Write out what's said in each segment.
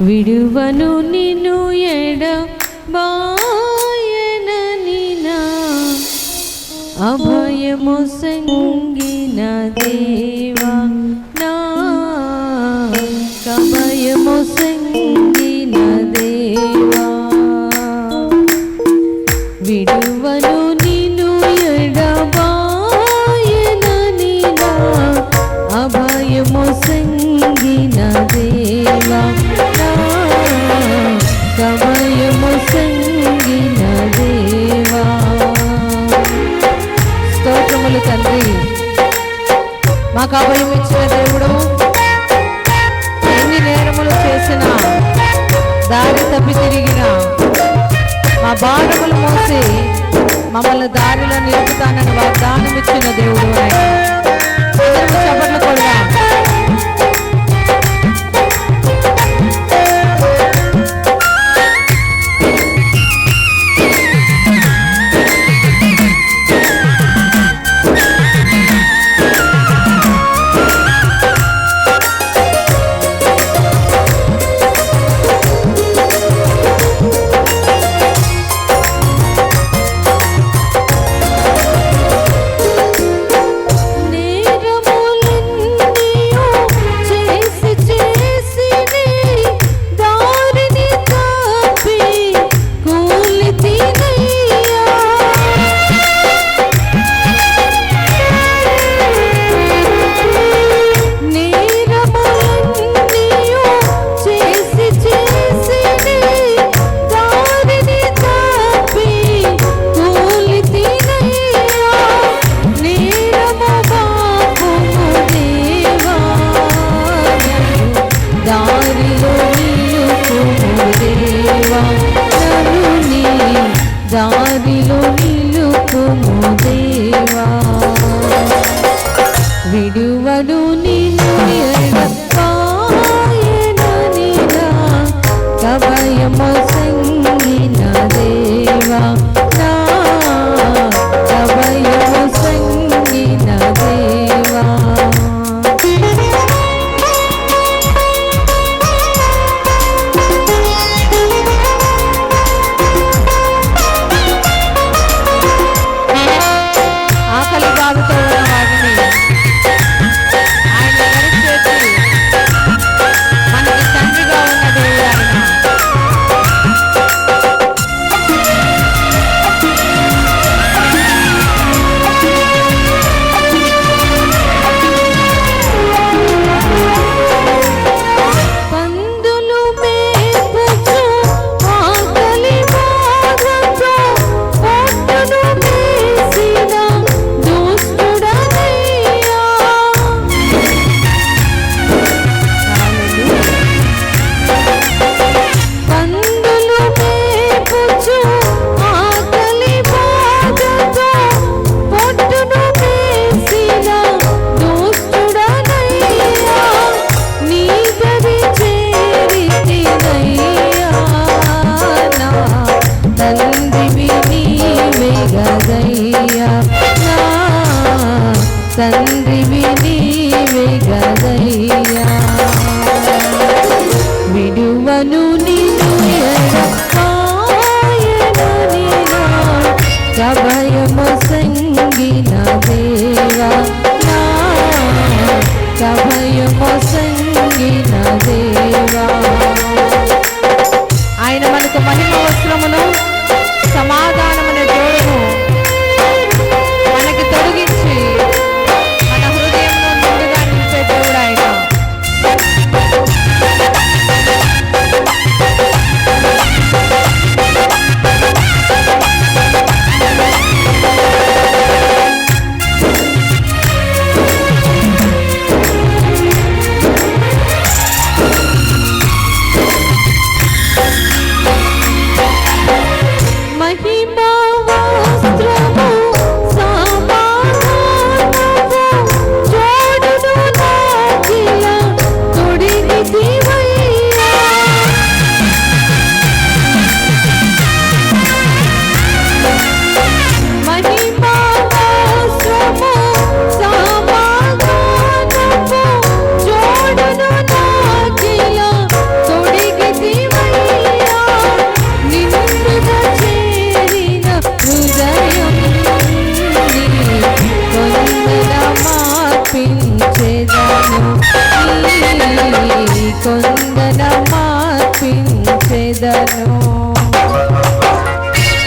విడువను నిను ఎడ బాయననినా అభయము సంగిన దేవా. వందనాలు తండ్రి. మాకు అభయం ఇచ్చిన దేవుడు ఎన్ని నేరములు చేసిన దారి తప్పి తిరిగిన మా బాధకులు మోసి మమ్మల్ని దారిలో నిలుపుతానని వాగ్దానం ఇచ్చిన దేవుడు చెప్పట్లు చప్పట్లు విడువడు నీ దేవి నీవే గదయ్యా విడువను నిన్ను కభయమ సంగిన దే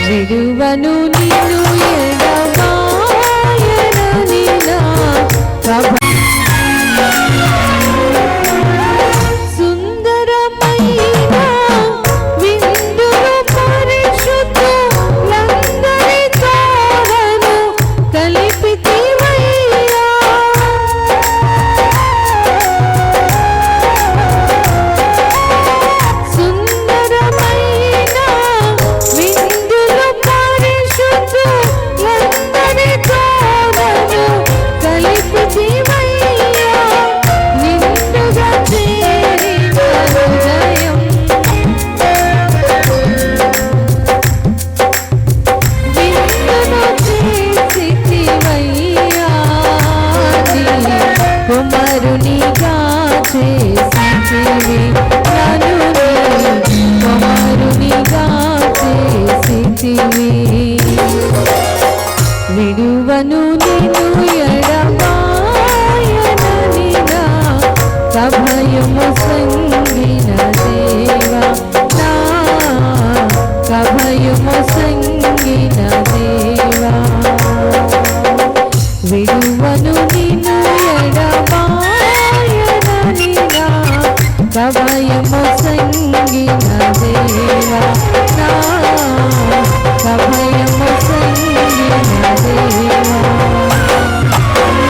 విడువను నిన్ను